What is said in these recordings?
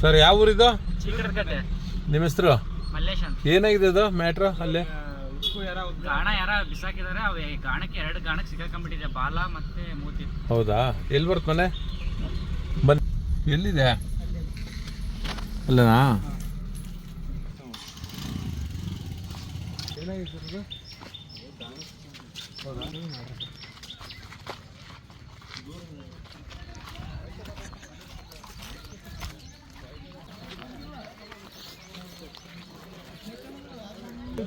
Sir ಯಾವ ಊರಿದು? ಚೀಕರಕಟ್ಟೆ ನಿಮ್ಮ ಹೆಸರು? ಮಲ್ಲೇಶ್ ಅಂತ ಏನಾಗಿದೆ ಇದು ಮ್ಯಾಟ್ರ್ ಅಲ್ಲೇ? ಗಾಣ ಯಾರ ಬಿಸಾಕಿದಾರೆ ಅವ ಈ ಗಾಣಕ್ಕೆ ಎರಡು ಗಾಣಕ್ಕೆ ಸಿಕ್ಕಾಕೊಂಡ್ಬಿಟ್ಟಿದೆ ಬಾಲ ಮತ್ತೆ ಮೂತಿ. ಹೌದಾ? ಎಲ್ಲಿ ಬರ್ತ ಮನೆ ಬನ್ ಎಲ್ಲಿದೆ? ಅಲ್ಲನಾ?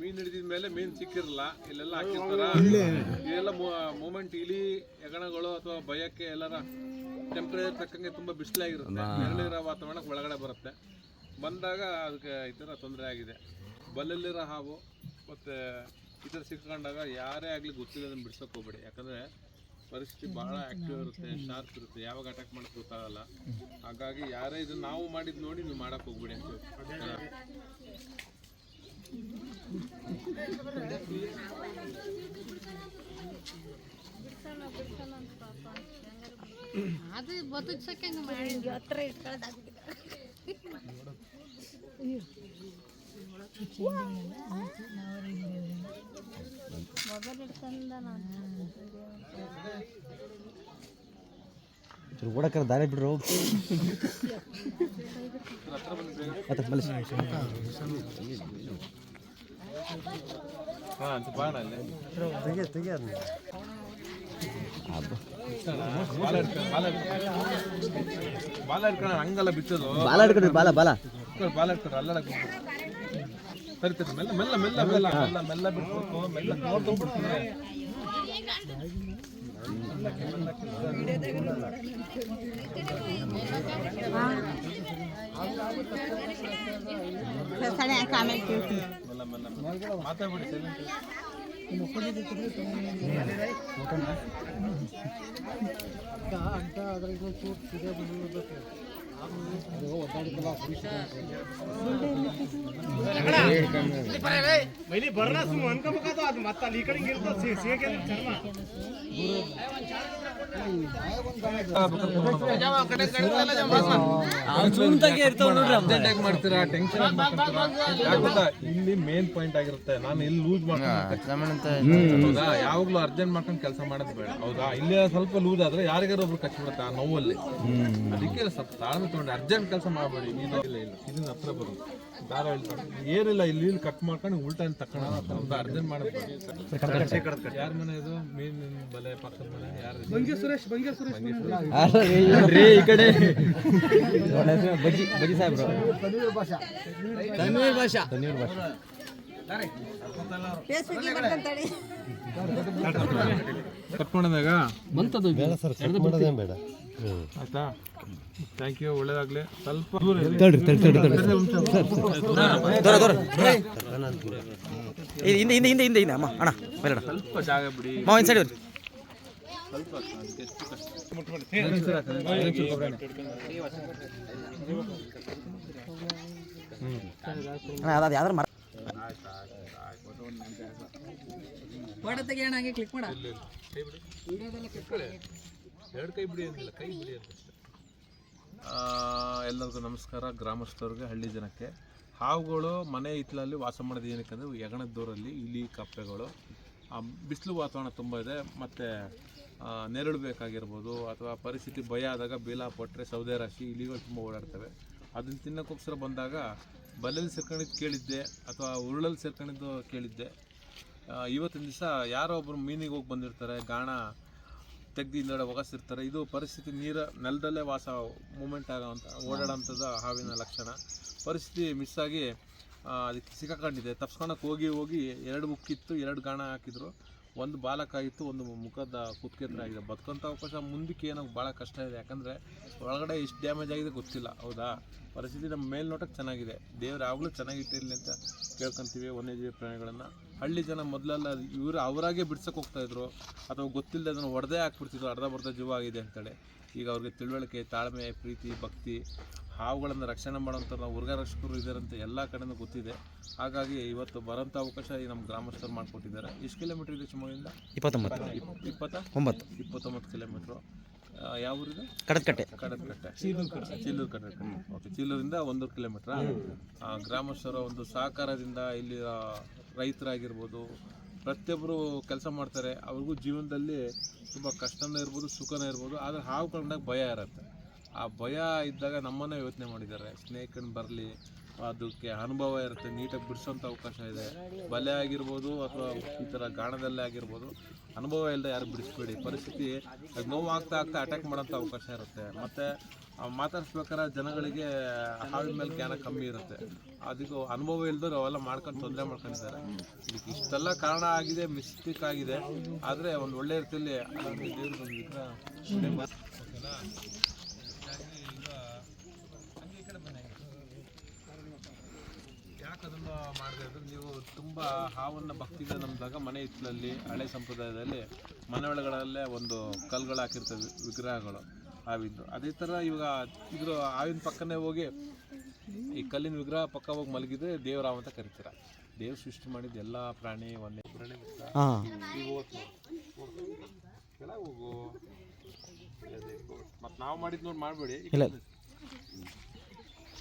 ಮೀನ್ ಹಿಡಿದ ಮೇಲೆ ಮೀನ್ ಸಿಕ್ಕಿರಲ್ಲ ಇಲ್ಲೆಲ್ಲ ಹಾಕಿರ್ತಾರ. ಇದೆಲ್ಲ ಮೂಮೆಂಟ್ ಇಲಿ ಹೆಗಣಗಳು ಅಥವಾ ಭಯಕ್ಕೆ ಎಲ್ಲರ ಟೆಂಪ್ರೇಚರ್ ತಕ್ಕಂಗೆ ತುಂಬಾ ಬಿಸಿಲಾಗಿರುತ್ತೆ. ನೆರಳಿರೋ ವಾತಾವರಣಕ್ಕೆ ಒಳಗಡೆ ಬರುತ್ತೆ. ಬಂದಾಗ ಅದಕ್ಕೆ ಈ ಥರ ತೊಂದರೆ ಆಗಿದೆ. ಬಲ್ಲಲ್ಲಿರೋ ಹಾವು ಮತ್ತು ಈ ಥರ ಸಿಕ್ಕೊಂಡಾಗ ಯಾರೇ ಆಗಲಿ ಗೊತ್ತಿಲ್ಲ ಅದನ್ನು ಬಿಡ್ಸೋಕೆ ಹೋಗ್ಬೇಡಿ. ಯಾಕಂದರೆ ಪರಿಸ್ಥಿತಿ ಬಹಳ ಆಕ್ಟಿವ್ ಇರುತ್ತೆ ಶಾರ್ಪ್ ಇರುತ್ತೆ. ಯಾವಾಗ ಅಟ್ಯಾಕ್ ಮಾಡಕ್ಕೆ ಗೊತ್ತಾಗಲ್ಲ. ಹಾಗಾಗಿ ಯಾರೇ ಇದನ್ನ ನಾವು ಮಾಡಿದ್ ನೋಡಿ ನೀವು ಮಾಡಕ್ ಹೋಗ್ಬೇಡಿ ಅಂತ ಹೇಳ್ತೀನಿ. ಅದು ಬದುಕ್ಸಕ್ಕೆ ಹಂಗೆ ಮಾಡಿ ಹತ್ರ ಇಟ್ಕೊಳ್ಳೋದಾಗ್ಬಿಟ್ಟಿದೆ ಮೊಬೈಲ್ ಇಟ್ಕೊಂಡ ನಾನು ಓಡಕ್ಕಾರ ದಾರಿ ಬಿಡ್ರು. ಮತ್ತೆ ಮಲ್ಲೇಶ್ ಹಾ ಅಂತ ಬಾಣ ಅಲ್ಲಿ. ಬಾಲ ಹಿಡ್ಕೊಂಡು- ಬಾಲ ಹಿಡ್ಕೊಂಡು- ಬಾಲ ಹಿಡ್ಕೊಂಡು ಹಂಗಲ್ಲ ಬಿಚ್ಚೋದು ಬಾಲ ಹಿಡ್ಕೊಂಡು ಬಾಲ ಬಾಲ ಹಿಡ್ಕೊಂಡು ಬಾಲ ಹಿಡ್ಕೊಂಡು ಅಲ್ಲಡಕ್ ಸರಿ ಸರಿ ಮೆಲ್ಲ ಮೆಲ್ಲ ಮೆಲ್ಲ ಮೆಲ್ಲ ಮೆಲ್ಲ ಮೆಲ್ಲ ಬಿಡ್ಬೇಕು ಮೆಲ್ಲ अड्डा अगर चोट सीधा बने ನೋಡ್ಕೊಂಡು ಬಿಡ್ತೀನಿ ಮೆಲ್ಲ ಮೆಲ್ಲ ಮೆಲ್ಲ ಮಾತಾಡ್ಬಿಡಿ silent. Urgent ಆಗಿ ಮಾಡ್ತೀರಾ ಟೆನ್ಷನ್ ಇಲ್ಲಿ ಮೇನ್ ಪಾಯಿಂಟ್ ಆಗಿರುತ್ತೆ ನಾನು ಇಲ್ಲಿ ಲೂಸ್ ಮಾಡ್ಕೊಂಡು ಯಾವಾಗ್ಲೂ ಅರ್ಜೆಂಟ್ ಮಾಡ್ಕೊಂಡು ಕೆಲಸ ಮಾಡೋದು ಬೇಡ. ಹೌದಾ? ಇಲ್ಲಿ ಸ್ವಲ್ಪ ಲೂಸ್ ಆದ್ರೆ ಯಾರಿಗಾರು ಒಬ್ರು ಕಚ್ಬಿಡುತ್ತೆ ಆ ನೋವಲ್ಲಿ. ಅದಕ್ಕೆ ಸ್ವಲ್ಪ ತಾಳ್ಮೆ ತಗೊಂಡು ಅರ್ಜೆಂಟ್ ಕೆಲಸ ಮಾಡಬೇಡಿ ನೀನು ಇಲ್ಲ ಇಲ್ಲ. ಇದನ್ನ ಹತ್ರ ಬರೋದು. ದಾರ ಹೇಳ್ತಾರೆ ಏನಿಲ್ಲ ಇಲ್ಲಿ ಇಲ್ಲಿ ಕಟ್ ಮಾಡ್ಕೊಂಡು ಉಲ್ಟಾ ತಕೊಂಡು ಅರ್ಜೆಂಟ್ ಮಾಡಬೇಡಿ. ಬೇಡ. ಯಾರ ಮನೆ ಇದು? ಮೀನ್ ಬಲೆ ಪಕ್ಕದ ಮನೆ ಯಾರು ಸುರೇಶ್ ಬಂಗೆ ಸುರೇಶ್ ಈ ಕಡೆ. ಬಜ್ಜಿ ಬಜ್ಜಿ ಸಾಹೇಬ್ರು. ಭಾಷಾ. ತನ್ವೀರ್ ಭಾಷಾ. ಕಟ್ ಮಾಡಿದಾಗ ಬೇಡ. ಆಯ್ತಾ? ಥ್ಯಾಂಕ್ ಯು ಒಳ್ಳೇದಾಗ್ಲಿ. ಸ್ವಲ್ಪ ಹಿಂದೆ ಹಿಂದೆ ಹಿಂದೆ ಹಿಂದೆ ಹಿಂದೆ. ಅಮ್ಮ ಅಣ್ಣ ಬೇಡ ಸ್ವಲ್ಪ ಜಾಗ ಬಿಡಿ. ಮಾವ ಇನ್ ಸೈಡ್ ಸ್ವಲ್ಪ ಅದಕ್ಕೆ ಎಷ್ಟು ಕಷ್ಟ. ಏನಿಲ್ಲ ಹಾಕೋದು, ಏನಿಲ್ಲ ಗೊಬ್ಬರನೇ. ಅಣ್ಣ ಅದು ಯಾವ್ದಾರು ಮರ ಕ್ಲಿಕ್ ಇಲ್ಲ. ಎರಡು ಕೈ ಬಿಡಿ ಅಂದಿಲ್ಲ ಕೈ ಬಿಡಿ ಅಂತ ಆ, ಎಲ್ಲರಿಗೂ ನಮಸ್ಕಾರ. ಗ್ರಾಮಸ್ಥರಿಗೆ ಹಳ್ಳಿ ಜನಕ್ಕೆ. ಹಾವುಗಳು ಮನೆ ಹಿತ್ತಲಲ್ಲಿ ವಾಸ ಮಾಡೋದು ಏನಕ್ಕೆ ಅಂದರೆ ಯಗಣದ ದೂರಲ್ಲಿ ಇಲಿ ಕಪ್ಪೆಗಳು. ಬಿಸಿಲು ವಾತಾವರಣ ತುಂಬ ಇದೆ. ಮತ್ತು ನೆರಳು ಬೇಕಾಗಿರ್ಬೋದು ಅಥವಾ ಪರಿಸ್ಥಿತಿ ಭಯ ಆದಾಗ ಬೇಲ ಪೊಟ್ಟರೆ ಸೌದೆ ರಾಶಿ ಇಲಿಗಳು ತುಂಬ ಓಡಾಡ್ತವೆ. ಅದನ್ನು ತಿನ್ನೋಕ್ಕೋಸ್ಕರ ಬಂದಾಗ ಬಲೆಯಲ್ಲಿ ಸೇರ್ಕೊಂಡಿದ್ದು ಕೇಳಿದ್ದೆ ಅಥವಾ ಉರುಳಲ್ಲಿ ಸೇರ್ಕೊಂಡಿದ್ದು ಕೇಳಿದ್ದೆ. ಇವತ್ತಿನ ದಿವಸ ಯಾರೋ ಒಬ್ಬರು ಮೀನಿಗೆ ಹೋಗಿ ಬಂದಿರ್ತಾರೆ ಗಾಣ ತೆಗ್ದು ಹಿಂದೆಡೆ ಒಗಸಿರ್ತಾರೆ. ಇದು ಪರಿಸ್ಥಿತಿ ನೀರ ನೆಲದಲ್ಲೇ ವಾಸ ಮೂಮೆಂಟ್ ಆಗೋವಂಥ ಓಡಾಡೋಂಥದ್ದು ಹಾವಿನ ಲಕ್ಷಣ. ಪರಿಸ್ಥಿತಿ ಮಿಸ್ ಆಗಿ ಅದಕ್ಕೆ ಸಿಕ್ಕಾಕೊಂಡಿದೆ. ತಪ್ಸ್ಕೊಳಕ್ಕೆ ಹೋಗಿ ಹೋಗಿ ಎರಡು ಮುಕ್ಕಿತ್ತು, ಎರಡು ಗಾಣ ಹಾಕಿದ್ರು. ಒಂದು ಬಾಲಕ್ಕಾಗಿತ್ತು ಒಂದು ಮುಖದ ಕುತ್ತಿಗೆ ಹತ್ರ ಆಗಿದೆ. ಬದುಕಂಥ ಅವಕಾಶ ಮುಂದಕ್ಕೆ ಏನೋ ಭಾಳ ಕಷ್ಟ ಇದೆ. ಯಾಕಂದರೆ ಒಳಗಡೆ ಇಷ್ಟು ಡ್ಯಾಮೇಜ್ ಆಗಿದೆ ಗೊತ್ತಿಲ್ಲ. ಹೌದಾ? ಪರಿಸ್ಥಿತಿ ನಮ್ಮ ಮೇಲ್ನೋಟಕ್ಕೆ ಚೆನ್ನಾಗಿದೆ. ದೇವ್ರು ಯಾವಾಗಲೂ ಚೆನ್ನಾಗಿಟ್ಟಿರಲಿ ಅಂತ ಕೇಳ್ಕೊತೀವಿ. ವನ್ಯಜೀವಿ ಪ್ರಾಣಿಗಳನ್ನು. ಹಳ್ಳಿ ಜನ ಮೊದಲೆಲ್ಲ ಇವರು ಅವರಾಗೆ ಬಿಡ್ಸಕ್ಕೆ ಹೋಗ್ತಾ ಇದ್ರು. ಅಥವಾ ಗೊತ್ತಿಲ್ಲದೆ ಅದನ್ನು ಹೊಡೆದೇ ಹಾಕ್ಬಿಡ್ತಿದ್ರು. ಅರ್ಧ ಬರ್ಧ ಜೀವ ಆಗಿದೆ ಅಂತೇಳಿ. ಈಗ ಅವ್ರಿಗೆ ತಿಳುವಳಿಕೆ ತಾಳ್ಮೆ ಪ್ರೀತಿ ಭಕ್ತಿ ಹಾವುಗಳನ್ನು ರಕ್ಷಣೆ ಮಾಡೋಂಥ ನಾವು ಉರ್ಗ ರಕ್ಷಕರು ಇದ್ದಾರಂತ ಎಲ್ಲ ಕಡೆಯೂ ಗೊತ್ತಿದೆ. ಹಾಗಾಗಿ ಇವತ್ತು ಬರೋಂಥ ಅವಕಾಶ ಈ ನಮ್ಮ ಗ್ರಾಮಸ್ಥರು ಮಾಡಿಕೊಟ್ಟಿದ್ದಾರೆ. ಎಷ್ಟು ಕಿಲೋಮೀಟ್ರ್ ಇದೆ ಶಿವಮೊಗ್ಗದಿಂದ ಇಪ್ಪತ್ತೊಂಬತ್ತು. ಇಪ್- ಇಪ್ಪತ್ತ? ಒಂಬತ್ತು. ಇಪ್ಪತ್ತೊಂಬತ್ತು ಕಿಲೋಮೀಟ್ರು. ಯಾವ ಊರಿದೆ? ಕಡದಕಟ್ಟೆ. ಕಡದಕಟ್ಟೆ. ಚೀಲೂರು ಕಡದಕಟ್ಟೆ. ಓಕೆ ಚೀಲೂರಿಂದ ಒಂದು ಕಿಲೋಮೀಟ್ರ್? ಗ್ರಾಮಸ್ಥರ ಒಂದು ಸಹಕಾರದಿಂದ ಇಲ್ಲಿ ರೈತರಾಗಿರ್ಬೋದು ಪ್ರತಿಯೊಬ್ಬರು ಕೆಲಸ ಮಾಡ್ತಾರೆ, ಅವ್ರಿಗೂ ಜೀವನದಲ್ಲಿ ತುಂಬ ಕಷ್ಟನೇ ಇರ್ಬೋದು, ಸುಖನೇ ಇರ್ಬೋದು, ಆದರೆ ಹಾವು ಕಂಡಾಗ ಭಯ ಇರುತ್ತೆ. ಆ ಭಯ ಇದ್ದಾಗ ನಮ್ಮನ್ನೇ ಯೋಚನೆ ಮಾಡಿದ್ದಾರೆ ಸ್ನೇಕ್ ಬರಲಿ ಅದಕ್ಕೆ ಅನುಭವ ಇರುತ್ತೆ, ನೀಟಾಗಿ ಬಿಡಿಸೋಂಥ ಅವಕಾಶ ಇದೆ. ಬಲೆ ಆಗಿರ್ಬೋದು ಅಥವಾ ಈ ಥರ ಗಾಣದಲ್ಲೇ ಆಗಿರ್ಬೋದು, ಅನುಭವ ಇಲ್ಲದೆ ಯಾರು ಬಿಡಿಸ್ಬೇಡಿ. ಪರಿಸ್ಥಿತಿ ಅದು ನೋವು ಆಗ್ತಾ ಅಟ್ಯಾಕ್ ಮಾಡೋಂಥ ಅವಕಾಶ ಇರುತ್ತೆ. ಮತ್ತು ಮಾತಾಡ್ಸ್ಬೇಕಾದ್ರೆ ಜನಗಳಿಗೆ ಹಾವಿನ ಮೇಲೆ ಜ್ಞಾನ ಕಮ್ಮಿ ಇರುತ್ತೆ. ಅದಕ್ಕೂ ಅನುಭವ ಇಲ್ದವ್ರು ಅವೆಲ್ಲ ಮಾಡ್ಕೊಂಡು ತೊಂದರೆ ಮಾಡ್ಕೊಂಡಿದ್ದಾರೆ. ಇದಕ್ಕೆ ಇಷ್ಟೆಲ್ಲ ಕಾರಣ ಆಗಿದೆ, ಮಿಸ್ಟೇಕ್ ಆಗಿದೆ. ಆದರೆ ಒಂದು ಒಳ್ಳೆಯ ರೀತಿಯಲ್ಲಿ ದೇವ್ರಿಗೆ ಒಂದು ವಿಗ್ರಹ ಓಕೆನಾ ಯಾಕೆ ಅದನ್ನು ಮಾಡಿದೆ ಅಂದರೆ ನೀವು ತುಂಬ ಹಾವನ್ನು ಭಕ್ತಿಯಿಂದ ನಂಬಿದಾಗ ಮನೆ ಹಿತ್ತಲಲ್ಲಿ ಹಳೆ ಸಂಪ್ರದಾಯದಲ್ಲಿ ಮನೆ ಒಳಗಡೆ ಒಂದು ಕಲ್ಗಳು ಹಾಕಿರ್ತವೆ ವಿಗ್ರಹಗಳು ಹಾವಿದ್ದು. ಅದೇ ಥರ ಇವಾಗ ಇದ್ರ ಹಾವಿನ ಪಕ್ಕನೇ ಹೋಗಿ ಈ ಕಲ್ಲಿನ ವಿಗ್ರಹ ಪಕ್ಕ ಹೋಗಿ ಮಲಗಿದ್ರೆ ದೇವರಾವ್ ಅಂತ ಕರಿತೀರ. ದೇವ್ರು ಸೃಷ್ಟಿ ಮಾಡಿದ ಎಲ್ಲ ಪ್ರಾಣಿ ಒಂದೇ ಪ್ರಾಣಿ ಹೋಗು ಮತ್ತು ನಾವು ಮಾಡಿದ್ ನೋಡಿ ಮಾಡಬೇಡಿ. ಇಲ್ಲ.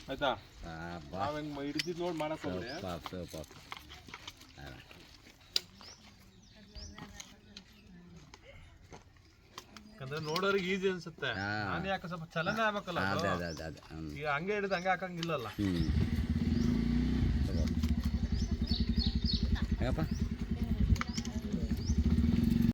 ಆಯ್ತಾ? ನಾವ್ ಹೆಂಗೆ ಹಿಡಿದಿದ್ ನೋಡಿ ಮಾಡಕ್ ಹೋಗ್ಬೇಡಿ ಯಾಕಂದ್ರೆ ನೋಡೋರಿಗೆ ಈಸಿ ಅನ್ಸುತ್ತೆ. ನಾನು ಯಾಕೆ ಸ್ವಲ್ಪ ಚಲನೆ ಆಗ್ಬೇಕಲ್ಲ ಅದು? ಈಗ ಹಂಗೆ ಹಿಡಿದು ಹಂಗೆ ಹಾಕಂಗಿಲ್ಲಲ್ಲ. ಯಾಕಪ್ಪ